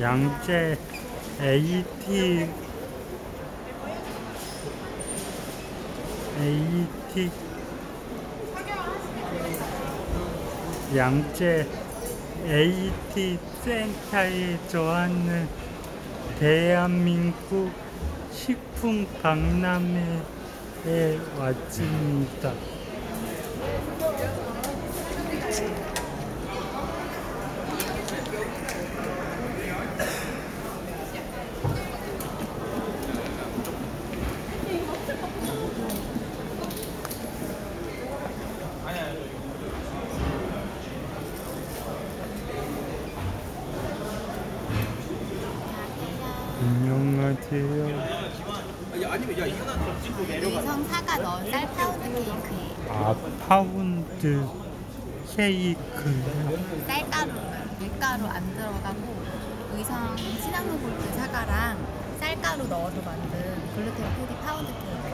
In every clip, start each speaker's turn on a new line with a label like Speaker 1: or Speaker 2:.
Speaker 1: 양재 AT AT 양재 AT 센터에 좋아하는 대한민국 식품 박람회에 왔습니다. 안녕하세요.
Speaker 2: 의성 사과 넣은 쌀 파우더 케이크예요.
Speaker 1: 아 파운드 케이크요.
Speaker 2: 쌀가루, 밀가루 안 들어가고 의성 시나몬 골드 사과랑 쌀가루 넣어서 만든 글루텐 프리 파우더 케이크.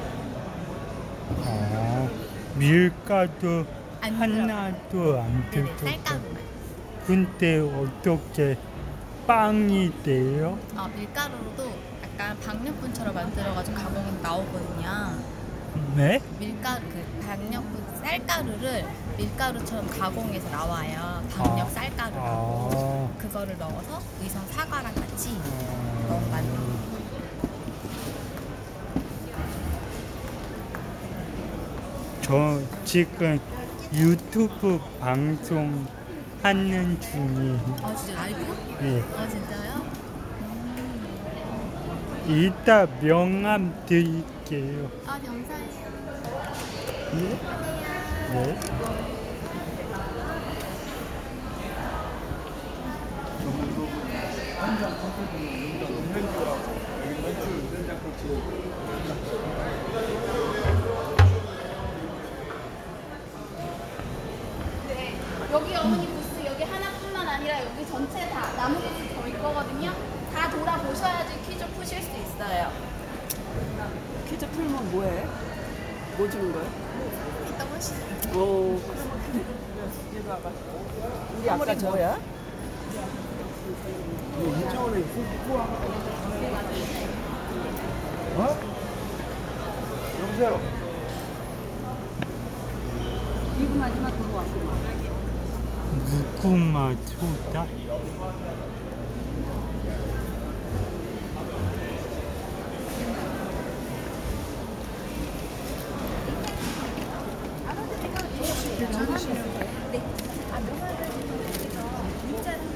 Speaker 1: 아 밀가루
Speaker 2: 안
Speaker 1: 하나도 안
Speaker 2: 네네,
Speaker 1: 들어가.
Speaker 2: 쌀가루만.
Speaker 1: 근데 어떻게 빵이 돼요?
Speaker 2: 어, 밀가루로도 약간 박력분처럼 만들어가지고 가공해서 나오거든요.
Speaker 1: 네?
Speaker 2: 밀가루, 그 박력분 쌀가루를 밀가루처럼 가공해서 나와요. 박력
Speaker 1: 아.
Speaker 2: 쌀가루.
Speaker 1: 아.
Speaker 2: 그거를 넣어서 의성 사과랑 같이 넣어 만든 거예요.
Speaker 1: 저 지금 유튜브 방송 하는 중이에요.
Speaker 2: 아 진짜 라이브?
Speaker 1: 네.
Speaker 2: 아 진짜요?
Speaker 1: 이따 명함 드릴게요.
Speaker 2: 아 감사해요.
Speaker 1: 네.
Speaker 3: 여기 돌아보셔야지 퀴즈 푸실 수 있어요.
Speaker 4: 퀴즈 풀면 뭐해? 뭐 주는 거야?
Speaker 2: 이따 보시죠.
Speaker 4: 오, 우리 아까 저야?
Speaker 1: 무궁화 소다.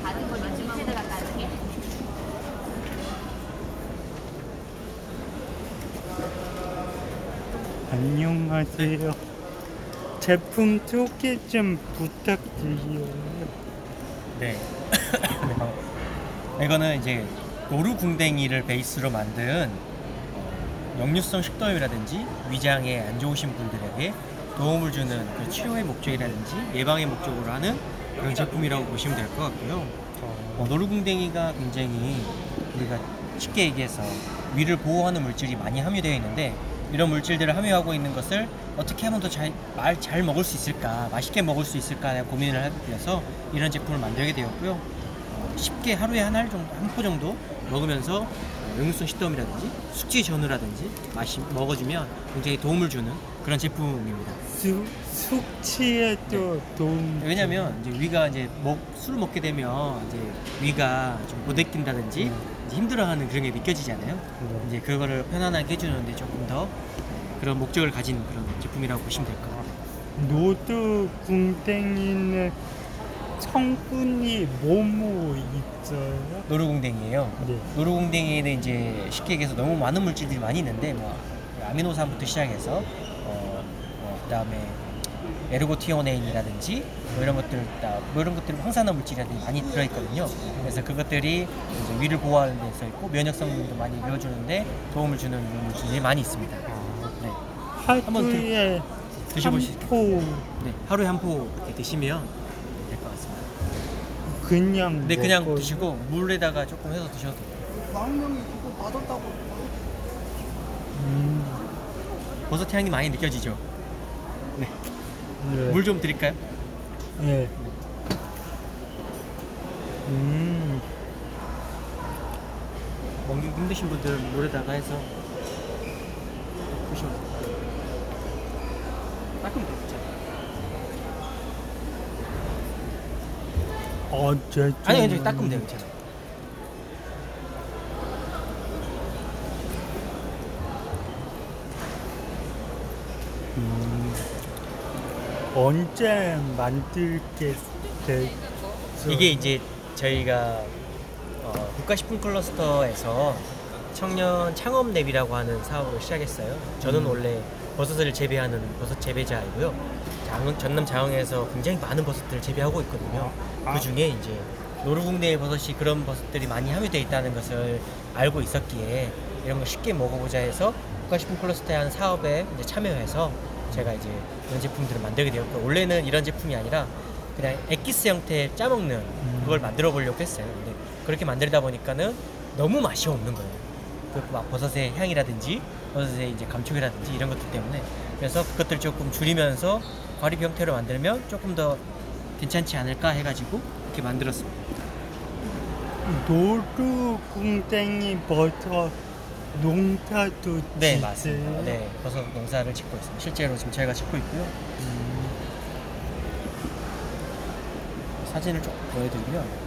Speaker 2: 받은 거 마지막에다가 나중에.
Speaker 1: 안녕하세요. 제품 소개 좀 부탁드려요.
Speaker 5: 네. 이거는 이제 노루궁뎅이를 베이스로 만든 어, 역류성 식도염이라든지 위장에 안 좋으신 분들에게 도움을 주는 그 치료의 목적이라든지 예방의 목적으로 하는 그런 제품이라고 보시면 될 것 같고요. 어, 노루궁뎅이가 굉장히 우리가 쉽게 얘기해서 위를 보호하는 물질이 많이 함유되어 있는데 이런 물질들을 함유하고 있는 것을 어떻게 하면 더잘 먹을 수 있을까, 맛있게 먹을 수 있을까 고민을 되어서 이런 제품을 만들게 되었고요. 어, 쉽게 하루에 한 알 정도, 한 포 정도 먹으면서 어, 역류성 식도염이라든지 숙취 전후라든지 마시 먹어주면 굉장히 도움을 주는 그런 제품입니다.
Speaker 1: 수, 숙취에도 도움.
Speaker 5: 왜냐면 이제 위가 이제 먹, 술을 먹게 되면 이제 위가 좀 고데낀다든지
Speaker 1: 음.
Speaker 5: 힘들어하는 그런 게 느껴지잖아요.
Speaker 1: 네.
Speaker 5: 이제 그거를 편안하게 해주는데 조금 더 그런 목적을 가진 그런 제품이라고 보시면 될 것 같아요.
Speaker 1: 노드 궁뎅이는 성분이 뭐뭐 있어요?
Speaker 5: 노루궁뎅이에요.
Speaker 1: 네.
Speaker 5: 노루궁뎅이에는 이제 쉽게 얘기해서 너무 많은 물질들이 많이 있는데 뭐 아미노산부터 시작해서 어, 어, 그다음에 에르고티오네인이라든지 뭐 이런 것들 다 뭐 이런 것들이 황산화 물질이라든지 많이 들어있거든요. 그래서 그것들이 이제 위를 보호하는 데 있어 있고 면역 성분도 많이 이루어주는데 도움을 주는 물질이 많이 있습니다. 네. 한번 드-
Speaker 1: 하루에
Speaker 5: 드셔보시-
Speaker 1: 한포
Speaker 5: 네, 하루에 한 포 이렇게 드시면 될 것 같습니다.
Speaker 1: 그냥
Speaker 5: 네, 그냥
Speaker 1: 먹어요?
Speaker 5: 드시고 물에다가 조금 해서 드셔도 돼요.
Speaker 1: 음,
Speaker 5: 버섯 향이 많이 느껴지죠? 네.
Speaker 1: 네.
Speaker 5: 물좀 드릴까요?
Speaker 1: 네. 음,
Speaker 5: 먹기 힘드신 분들은 물에다가 해서 드시면. 닦으면 되죠.
Speaker 1: 어째
Speaker 5: 아니, 아니, 저기 닦으면 돼요. 괜찮아요.
Speaker 1: 언제 만들게 됐어?
Speaker 5: 이게 이제 저희가 어, 국가식품 클러스터에서 청년 창업 랩이라고 하는 사업을 시작했어요. 저는
Speaker 1: 음.
Speaker 5: 원래 버섯을 재배하는 버섯 재배자이고요. 장, 전남 장흥에서 굉장히 많은 버섯들을 재배하고 있거든요.
Speaker 1: 아.
Speaker 5: 그 중에 이제 노루궁뎅이 버섯이 그런 버섯들이 많이 함유되어 있다는 것을 알고 있었기에 이런 걸 쉽게 먹어보자 해서 국가식품 클러스터의 한 사업에 이제 참여해서 제가 이제 이런 제품들을 만들게 되었고 원래는 이런 제품이 아니라 그냥 엑기스 형태의 짜먹는 그걸 만들어 보려고 했어요. 근데 그렇게 만들다 보니까는 너무 맛이 없는 거예요. 그막 버섯의 향이라든지 버섯의 이제 감촉이라든지 이런 것들 때문에 그래서 그것들 조금 줄이면서 과립 형태로 만들면 조금 더 괜찮지 않을까 해가지고 이렇게 만들었습니다.
Speaker 1: 노루 궁뎅이 버섯 농사도
Speaker 5: 네? 맞습니다. 네 버섯 농사를 짓고 있습니다. 실제로 지금 저희가 짓고 있고요.
Speaker 1: 음,
Speaker 5: 사진을 좀 보여드리면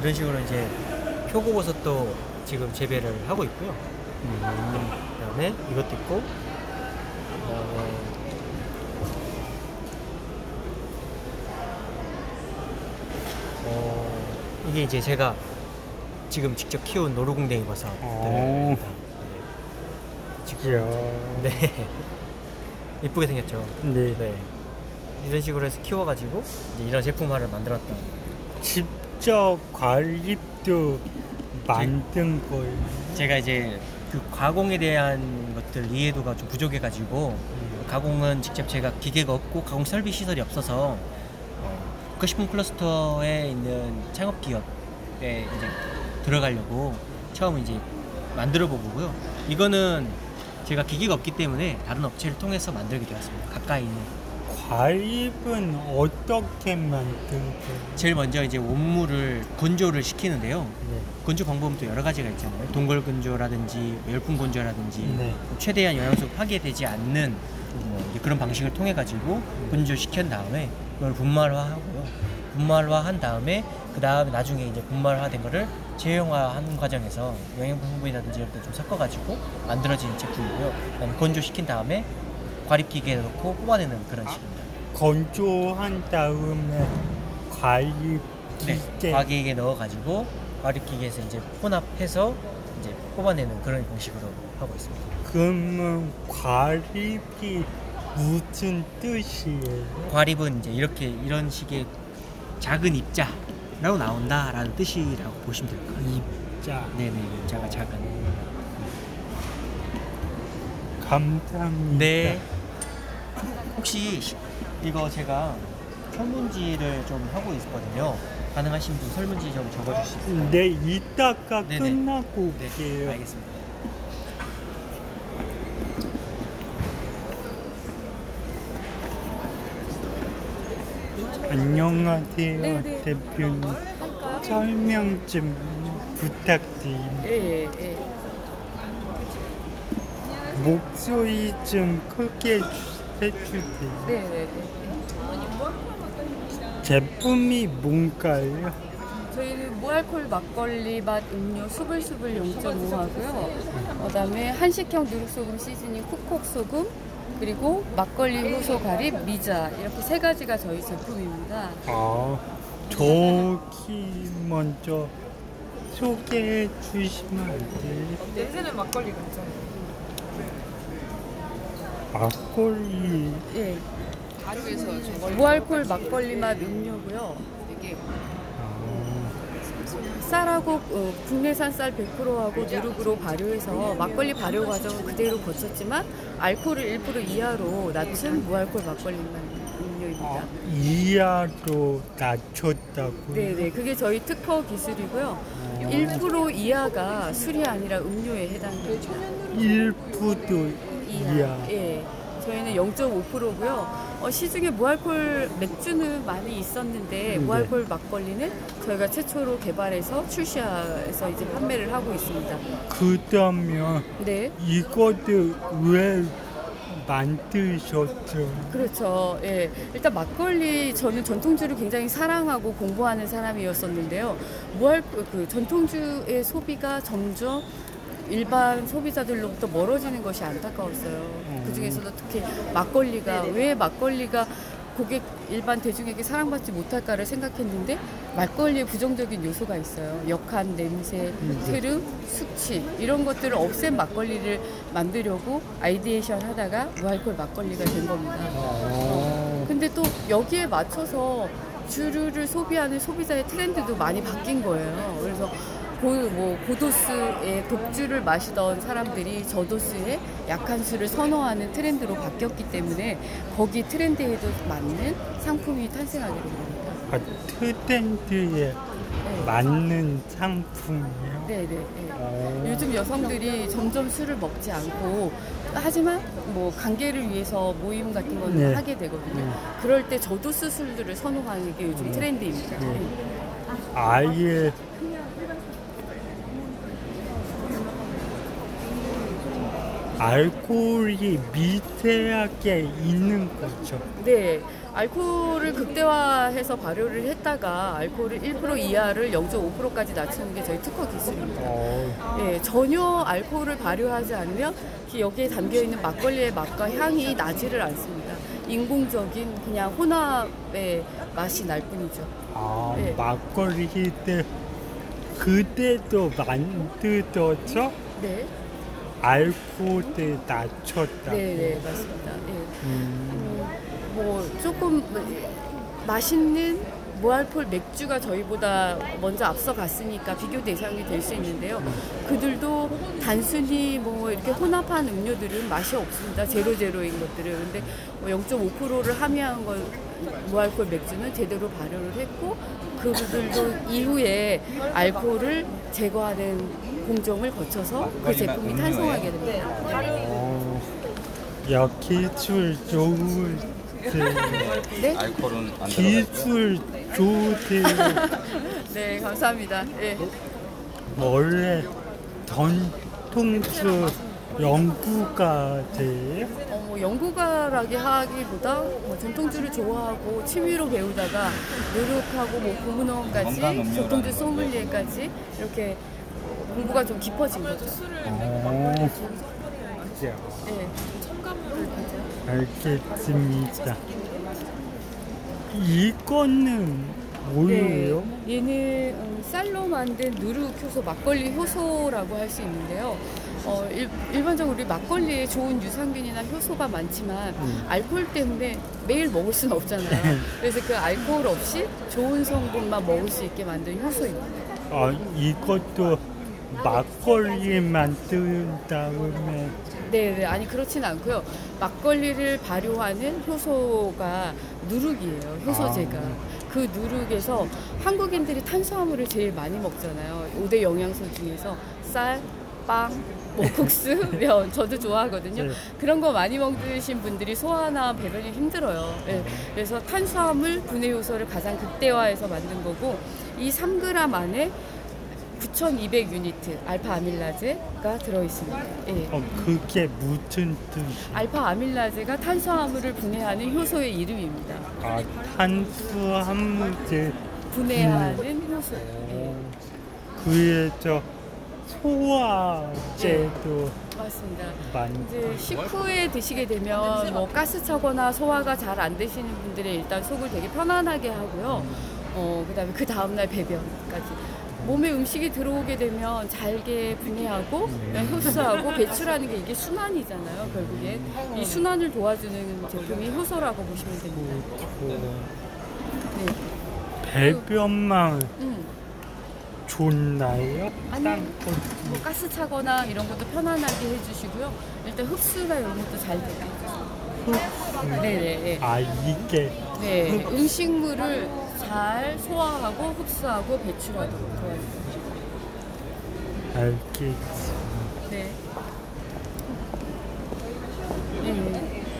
Speaker 5: 이런 식으로 이제 표고버섯도 지금 재배를 하고 있고요.
Speaker 1: 음.
Speaker 5: 그다음에 이것도 있고 그다음에 어 이게 이제 제가 지금 직접 키운 노루궁뎅이 버섯들입니다.
Speaker 1: 어. 이야.
Speaker 5: 네. 이쁘게 생겼죠.
Speaker 1: 네.
Speaker 5: 네. 이런 식으로 해서 키워가지고 이제 이런 제품화를 만들었다.
Speaker 1: 직접 관립도 만든 거예요.
Speaker 5: 제가 이제 그 가공에 대한 것들 이해도가 좀 부족해가지고 가공은 직접 제가 기계가 없고 가공 설비 시설이 없어서 어, 국가식품 클러스터에 있는 창업 기업에 이제 들어가려고 처음 이제 만들어 보고요. 이거는 제가 기계가 없기 때문에 다른 업체를 통해서 만들게 되었습니다. 가까이 있는.
Speaker 1: 관립은 어떻게 만든 거예요?
Speaker 5: 제일 먼저 이제 원물을 건조를 시키는데요.
Speaker 1: 네.
Speaker 5: 건조 방법은 또 여러 가지가 있잖아요. 동걸 건조라든지 열풍 건조라든지
Speaker 1: 네.
Speaker 5: 최대한 영양소 파괴되지 않는 뭐 그런 방식을 통해 가지고 건조시킨 다음에 그걸 분말화하고요. 분말화한 다음에 그 다음에 나중에 이제 분말화된 거를 재용화하는 과정에서 영양분 성분이라든지 이런 것들 좀 섞어가지고 만들어진 제품이고요. 건조시킨 다음에 과립기계에 넣고 뽑아내는 그런 식입니다.
Speaker 1: 건조한 다음에 관립
Speaker 5: 네,
Speaker 1: 기계
Speaker 5: 과기에 넣어가지고 과립기계에서 이제 혼합해서 이제 뽑아내는 그런 방식으로 하고 있습니다.
Speaker 1: 그러면 관립이 무슨 뜻이에요?
Speaker 5: 과립은 이제 이렇게 이런 식의 작은 입자라고 나온다라는 뜻이라고 보시면 될 거예요.
Speaker 1: 입자
Speaker 5: 네네, 입자가 작은.
Speaker 1: 감사합니다.
Speaker 5: 네. 혹시 이거 제가 설문지를 좀 하고 있거든요. 가능하신 분 설문지 좀 적어주실 수 있을까요?
Speaker 1: 네, 이따가
Speaker 5: 네네.
Speaker 1: 끝나고
Speaker 5: 네,
Speaker 1: 올게요.
Speaker 5: 알겠습니다.
Speaker 1: 안녕하세요, 대표님. 설명 좀 부탁드립니다.
Speaker 4: 예, 예, 예.
Speaker 1: 목소리 좀 크게 주- 해주세요.
Speaker 4: 네, 네, 네.
Speaker 1: 제품이 뭔가요?
Speaker 4: 저희는 무알콜 막걸리 맛 음료 수불수불 0.5 하고요. 그다음에 한식형 누룩소금 시즈닝 쿡콕 소금 그리고 막걸리 후소 가립 미자 이렇게 세 가지가 저희 제품입니다.
Speaker 1: 아, 저기 먼저 소개해 주시면 안 돼요?
Speaker 4: 냄새는 막걸리 같죠?
Speaker 1: 막걸리
Speaker 4: 예. 무알콜 막걸리 맛 음료고요. 이게
Speaker 1: 아,
Speaker 4: 쌀하고 어, 국내산 쌀 100%하고 누룩으로 발효해서 막걸리 발효 과정은 그대로 거쳤지만 알코올을 1% 이하로 낮춘 무알콜 막걸리 맛 음료입니다.
Speaker 1: 아, 이하로 낮췄다고요?
Speaker 4: 네네, 그게 저희 특허 기술이고요. 1% 이하가 술이 아니라 음료에 해당됩니다.
Speaker 1: 1%도 이하.
Speaker 4: 예. 저희는 0.5%고요. 어, 시중에 무알콜 맥주는 많이 있었는데
Speaker 1: 네.
Speaker 4: 무알콜 막걸리는 저희가 최초로 개발해서 출시해서 이제 판매를 하고 있습니다.
Speaker 1: 그러면
Speaker 4: 네.
Speaker 1: 이것도 왜 만드셨죠?
Speaker 4: 그렇죠. 예. 일단 막걸리 저는 전통주를 굉장히 사랑하고 공부하는 사람이었었는데요. 무알 그 전통주의 소비가 점점 일반 소비자들로부터 멀어지는 것이 안타까웠어요. 그 중에서도 특히 막걸리가 왜 막걸리가 고객 일반 대중에게 사랑받지 못할까를 생각했는데 막걸리에 부정적인 요소가 있어요. 역한 냄새, 트름, 숙취 이런 것들을 없앤 막걸리를 만들려고 아이디에이션 하다가 무알콜 막걸리가 된 겁니다.
Speaker 1: 어,
Speaker 4: 근데 또 여기에 맞춰서 주류를 소비하는 소비자의 트렌드도 많이 바뀐 거예요. 그래서 고, 뭐 고도수의 독주를 마시던 사람들이 저도수의 약한 술을 선호하는 트렌드로 바뀌었기 때문에 거기 트렌드에도 맞는 상품이 탄생하게 된 겁니다.
Speaker 1: 아, 트렌드에
Speaker 4: 네.
Speaker 1: 맞는 상품이요?
Speaker 4: 네, 네, 네.
Speaker 1: 어,
Speaker 4: 요즘 여성들이 점점 술을 먹지 않고 하지만 뭐 관계를 위해서 모임 같은 거는
Speaker 1: 네.
Speaker 4: 하게 되거든요.
Speaker 1: 네.
Speaker 4: 그럴 때 저도수 술들을 선호하는 게 요즘 트렌드입니다.
Speaker 1: 네.
Speaker 4: 네.
Speaker 1: 아예 알코올이 미세하게 있는 거죠.
Speaker 4: 네, 알코올을 극대화해서 발효를 했다가 알코올을 1% 이하를 0.5%까지 낮추는 게 저희 특허 기술입니다.
Speaker 1: 어,
Speaker 4: 예, 전혀 알코올을 발효하지 않으면 그 여기에 담겨 있는 막걸리의 맛과 향이 나지를 않습니다. 인공적인 그냥 혼합의 맛이 날 뿐이죠.
Speaker 1: 아,
Speaker 4: 네.
Speaker 1: 막걸리 때 그때도 만들어서
Speaker 4: 네,
Speaker 1: 알코올을 낮췄다.
Speaker 4: 네, 네, 맞습니다. 예.
Speaker 1: 음,
Speaker 4: 뭐 조금 맛있는 무알콜 맥주가 저희보다 먼저 앞서 갔으니까 비교 대상이 될 수 있는데요. 그들도 단순히 뭐 이렇게 혼합한 음료들은 맛이 없습니다. 제로 제로인 것들은. 근데 뭐 0.5%를 함유한 건 무알콜 맥주는 제대로 발효를 했고 그들도 이후에 알코올을 제거하는 공정을 거쳐서 그 제품이 탄생하게 됩니다.
Speaker 1: 어, 역기 술 좋을 때
Speaker 4: 네?
Speaker 6: 알코올은 안
Speaker 1: 기술 좋을 때
Speaker 4: 네, 감사합니다. 예.
Speaker 1: 원래 전통주 연구가 돼요?
Speaker 4: 어, 뭐 연구가라기 하기보다 뭐 전통주를 좋아하고 취미로 배우다가 노력하고 뭐
Speaker 6: 음료라는
Speaker 4: 전통주. 소믈리에까지 이렇게 공부가 좀 깊어진 거죠.
Speaker 1: 어, 그죠.
Speaker 4: 네.
Speaker 1: 알겠습니다. 이거는 뭐예요?
Speaker 4: 네, 얘는 음, 쌀로 만든 누룩 효소, 막걸리 효소라고 할 수 있는데요. 어, 일, 일반적으로 우리 막걸리에 좋은 유산균이나 효소가 많지만
Speaker 1: 음.
Speaker 4: 알코올 때문에 매일 먹을 수는 없잖아요. 그래서 그 알코올 없이 좋은 성분만 먹을 수 있게 만든 효소입니다.
Speaker 1: 아, 이것도 막걸리 만든 다음에
Speaker 4: 네, 네, 아니 그렇진 않고요. 막걸리를 발효하는 효소가 누룩이에요. 효소제가. 그 누룩에서 한국인들이 탄수화물을 제일 많이 먹잖아요. 5대 영양소 중에서 쌀, 빵, 뭐 국수, 면 저도 좋아하거든요.
Speaker 1: 네.
Speaker 4: 그런 거 많이 먹으신 분들이 소화나 배변이 힘들어요. 예, 그래서 탄수화물 분해 효소를 가장 극대화해서 만든 거고 이 3g 안에 9,200 유니트 알파 아밀라제가 들어 있습니다. 예.
Speaker 1: 어, 그게 무슨 뜻이?
Speaker 4: 알파 아밀라제가 탄수화물을 분해하는 효소의 이름입니다.
Speaker 1: 아, 탄수화물제
Speaker 4: 분해하는 효소. 예.
Speaker 1: 그래서 소화제도
Speaker 4: 맞습니다.
Speaker 1: 만
Speaker 4: 이제 식후에 드시게 되면 뭐 가스 차거나 소화가 잘 안 되시는 분들의 일단 속을 되게 편안하게 하고요. 어, 그다음에 그 다음날 배변까지. 몸에 음식이 들어오게 되면 잘게 분해하고 흡수하고 배출하는 게 이게 순환이잖아요. 결국엔 이 순환을 도와주는 제품이 효소라고 보시면 됩니다. 네.
Speaker 1: 배변만
Speaker 4: 음.
Speaker 1: 좋나요? 딴 거-
Speaker 4: 뭐 가스 차거나 이런 것도 편안하게 해주시고요. 일단 흡수나 이런 것도 잘 되게 해주세요. 네네.
Speaker 1: 아 이게
Speaker 4: 네. 음식물을 잘 소화하고 흡수하고 배출하도록 도와줍니다.
Speaker 1: 알겠습니다.
Speaker 4: 네.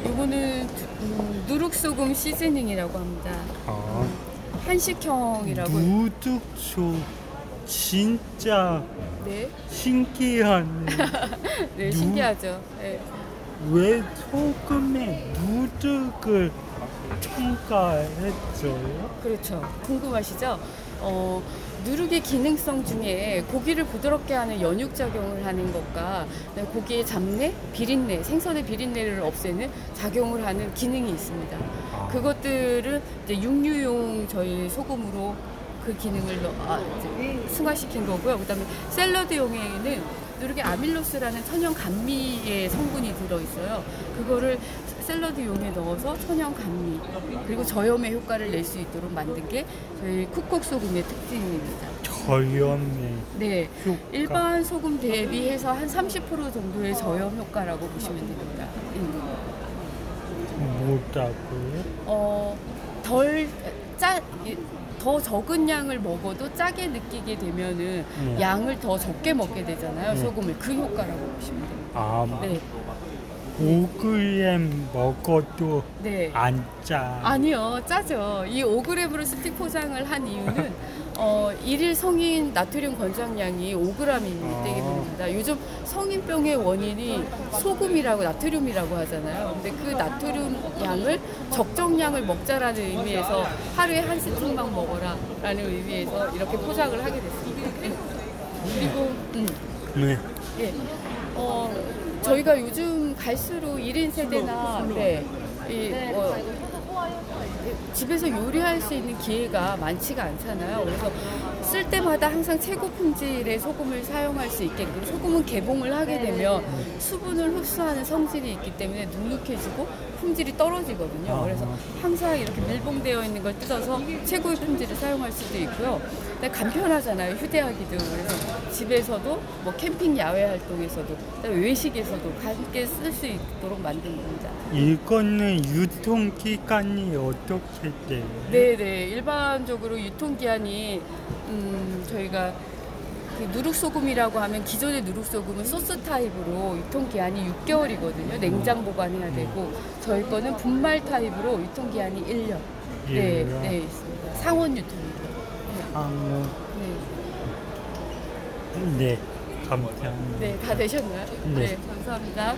Speaker 4: 요거는 두- 음, 누룩소금 시즈닝이라고 합니다.
Speaker 1: 아,
Speaker 4: 한식형이라고.
Speaker 1: 누룩소 진짜
Speaker 4: 네,
Speaker 1: 신기하네.
Speaker 4: 네
Speaker 1: 누-
Speaker 4: 신기하죠. 네.
Speaker 1: 왜 소금에 누룩을 첨가했어요?
Speaker 4: 그렇죠. 궁금하시죠? 어, 누룩의 기능성 중에 고기를 부드럽게 하는 연육 작용을 하는 것과 그다음에 고기의 잡내, 비린내, 생선의 비린내를 없애는 작용을 하는 기능이 있습니다.
Speaker 1: 아.
Speaker 4: 그것들은 이제 육류용 저희 소금으로 그 기능을 넣- 아, 이제 승화시킨 거고요. 그다음에 샐러드용에는 누룩의 아밀로스라는 천연 감미의 성분이 들어 있어요. 그거를 샐러드용에 넣어서 천연 감미 그리고 저염의 효과를 낼 수 있도록 만든 게 저희 쿡콕 소금의 특징입니다.
Speaker 1: 저염의
Speaker 4: 네,
Speaker 1: 효과.
Speaker 4: 일반 소금 대비해서 한 30% 정도의 저염 효과라고 보시면 됩니다. 음.
Speaker 1: 뭐라고요?
Speaker 4: 어, 덜 짜, 더 적은 양을 먹어도 짜게 느끼게 되면은
Speaker 1: 네.
Speaker 4: 양을 더 적게 먹게 되잖아요.
Speaker 1: 네.
Speaker 4: 소금을 그 효과라고 보시면 됩니다.
Speaker 1: 아,
Speaker 4: 네,
Speaker 1: 5g 먹어도
Speaker 4: 네.
Speaker 1: 안 짜.
Speaker 4: 아니요, 짜죠. 이 5g으로 스틱 포장을 한 이유는 어, 일일 성인 나트륨 권장량이 5g이기
Speaker 1: 아.
Speaker 4: 때문입니다. 요즘 성인병의 원인이 소금이라고 나트륨이라고 하잖아요. 근데 그 나트륨 양을 적정량을 먹자라는 의미에서 하루에 한 스틱만 먹어라라는 의미에서 이렇게 포장을 하게 됐습니다. 네. 그리고 음,
Speaker 1: 네.
Speaker 4: 예. 어, 저희가 요즘 갈수록 1인 세대나 네. 이, 어, 집에서 요리할 수 있는 기회가 많지가 않잖아요. 그래서 쓸 때마다 항상 최고 품질의 소금을 사용할 수 있게끔 소금은 개봉을 하게 되면 수분을 흡수하는 성질이 있기 때문에 눅눅해지고 품질이 떨어지거든요.
Speaker 1: 아.
Speaker 4: 그래서 항상 이렇게 밀봉되어 있는 걸 뜯어서 최고의 품질을 사용할 수도 있고요. 근데 간편하잖아요. 휴대하기도. 그래서 집에서도 뭐 캠핑 야외 활동에서도 그다음에 외식에서도 함께 쓸 수 있도록 만든 겁니다.
Speaker 1: 이거는 유통기간이 어떻게 돼요?
Speaker 4: 네네 일반적으로 유통기한이 음, 저희가 그 누룩소금이라고 하면 기존의 누룩소금은 소스 타입으로 유통기한이 6개월이거든요 냉장 보관해야 되고 저희 거는 분말 타입으로 유통기한이 1년 네? 네 있습니다 상온 유통 이고요
Speaker 1: 상호.
Speaker 4: 네,
Speaker 1: 네. 감사합니다.
Speaker 4: 네, 다 되셨나요?
Speaker 1: 네.
Speaker 4: 감사합니다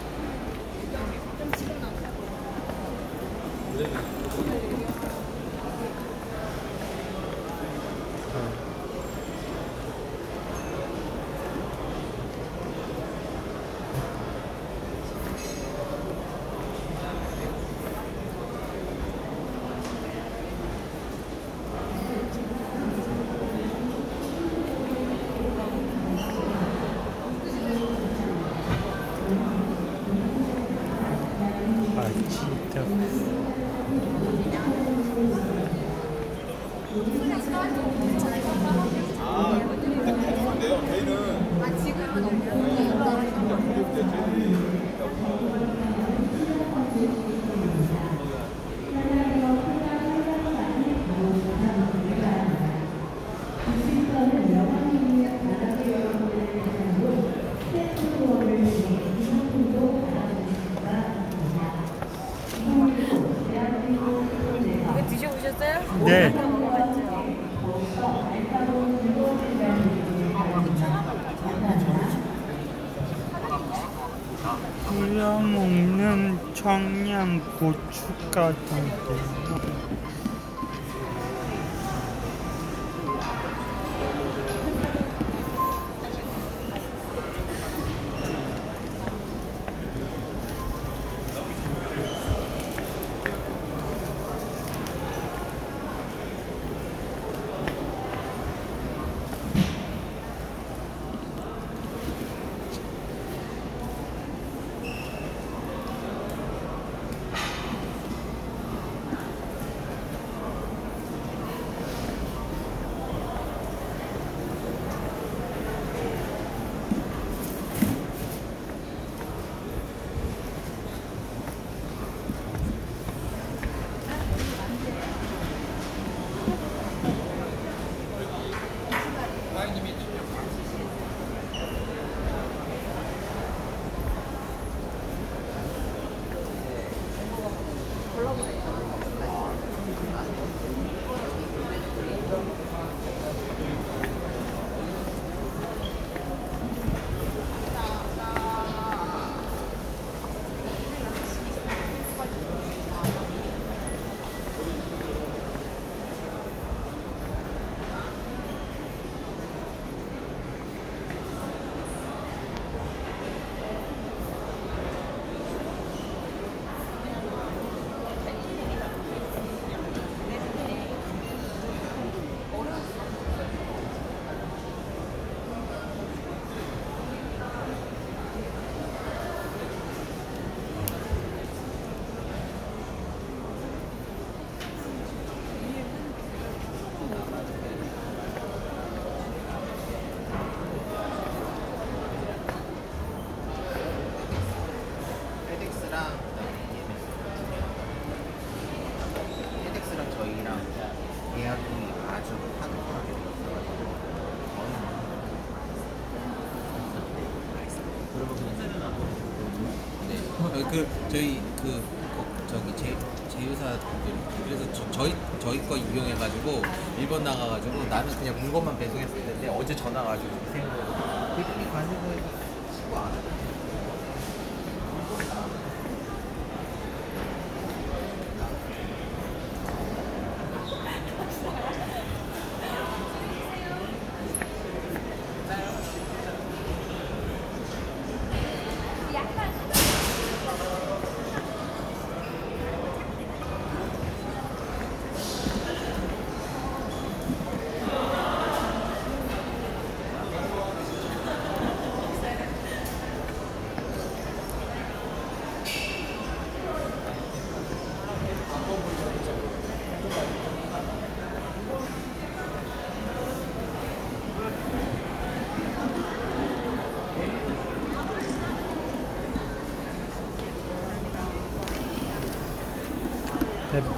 Speaker 4: 올라오세요.
Speaker 6: 나는 그냥 물건만 배송했었는데 어제 전화 가지고 생각으로 그렇게 가지고 치고 안 해.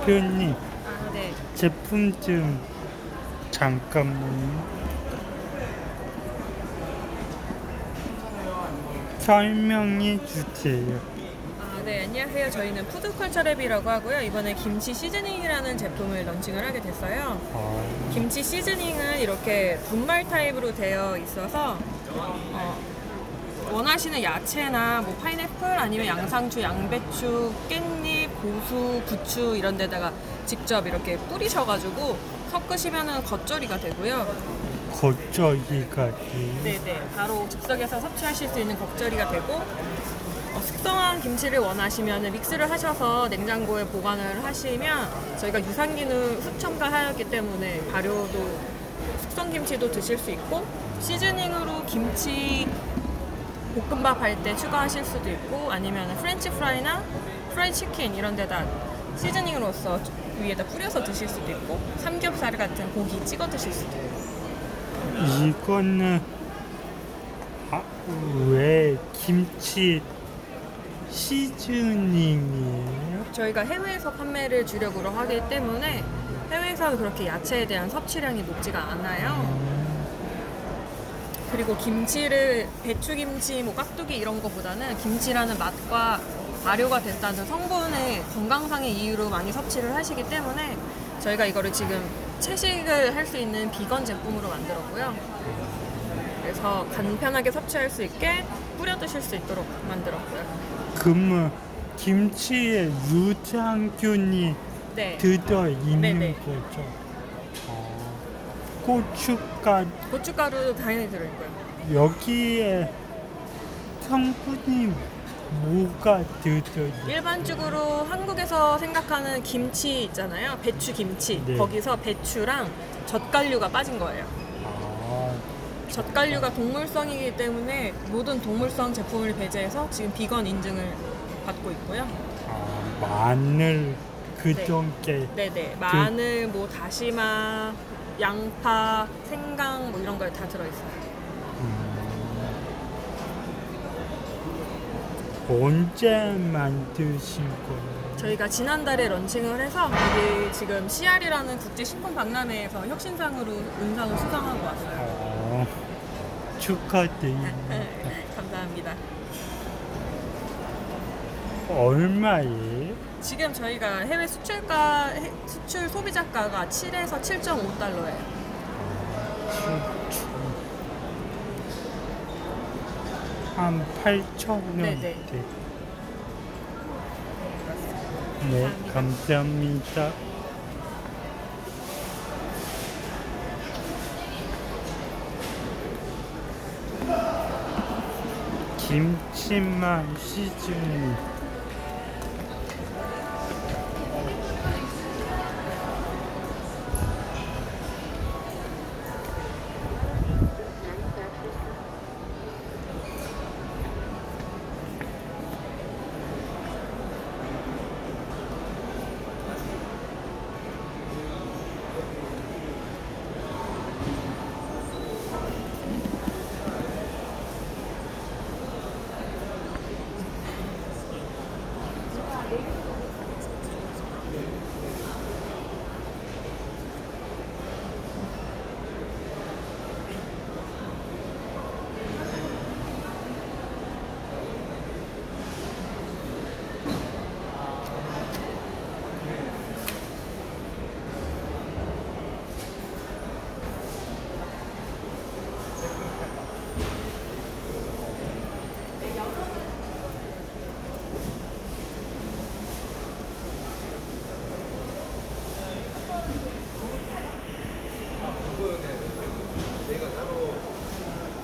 Speaker 1: 대표님
Speaker 4: 아, 네.
Speaker 1: 제품 좀 잠깐만요. 설명해 주세요.
Speaker 7: 아, 네, 안녕하세요. 저희는 푸드컬처랩이라고 하고요. 이번에 김치 시즈닝이라는 제품을 런칭을 하게 됐어요.
Speaker 1: 아,
Speaker 7: 김치 시즈닝은 이렇게 분말 타입으로 되어 있어서 어, 원하시는 야채나 뭐 파인애플 아니면 양상추, 양배추, 깻잎, 고수, 부추 이런 데다가 직접 이렇게 뿌리셔가지고 섞으시면은 겉절이가 되고요.
Speaker 1: 겉절이가 돼.
Speaker 7: 네네, 바로 즉석에서 섭취하실 수 있는 겉절이가 되고 어, 숙성한 김치를 원하시면 믹스를 하셔서 냉장고에 보관을 하시면 저희가 유산균을 흡첨가하였기 때문에 발효도 숙성 김치도 드실 수 있고 시즈닝으로 김치 볶음밥 할 때 추가하실 수도 있고 아니면 프렌치 프라이나 프라이 치킨 이런 데다 시즈닝으로서 위에다 뿌려서 드실 수도 있고 삼겹살 같은 고기 찍어 드실 수도 있고
Speaker 1: 이거는 아, 왜 김치 시즈닝이에요?
Speaker 7: 저희가 해외에서 판매를 주력으로 하기 때문에 해외에서는 그렇게 야채에 대한 섭취량이 높지가 않아요. 그리고 김치를 배추김치, 뭐 깍두기 이런 거보다는 김치라는 맛과 발효가 됐다는 성분의 건강상의 이유로 많이 섭취를 하시기 때문에 저희가 이거를 지금 채식을 할 수 있는 비건 제품으로 만들었고요. 그래서 간편하게 섭취할 수 있게 뿌려 드실 수 있도록 만들었고요.
Speaker 1: 그러면 김치에 유산균이
Speaker 7: 네.
Speaker 1: 들어 있는
Speaker 7: 네네.
Speaker 1: 거죠. 아, 고춧가루
Speaker 7: 고춧가루도 당연히 들어있고요.
Speaker 1: 여기에 성분이 뭐가 들어있어요?
Speaker 7: 일반적으로 한국에서 생각하는 김치 있잖아요. 배추 김치.
Speaker 1: 네.
Speaker 7: 거기서 배추랑 젓갈류가 빠진 거예요.
Speaker 1: 아,
Speaker 7: 젓갈류가 동물성이기 때문에 모든 동물성 제품을 배제해서 지금 비건 인증을 받고 있고요.
Speaker 1: 아, 마늘 그런 게
Speaker 7: 네네. 마늘, 뭐 다시마, 양파, 생강 뭐 이런 거다 들어있어요.
Speaker 1: 언제 만드신 거예요?
Speaker 7: 저희가 지난달에 런칭을 해서 이게 지금 CR이라는 국제식품박람회에서 혁신상으로 은상을 수상하고 왔어요.
Speaker 1: 어, 축하드립니다.
Speaker 7: 감사합니다.
Speaker 1: 얼마예요?
Speaker 7: 지금 저희가 해외 수출가 해- 수출 소비자가가 7에서 7.5달러예요.
Speaker 1: 한 8천 원.
Speaker 7: 네네.
Speaker 1: 네, 감사합니다. 김치만 시즈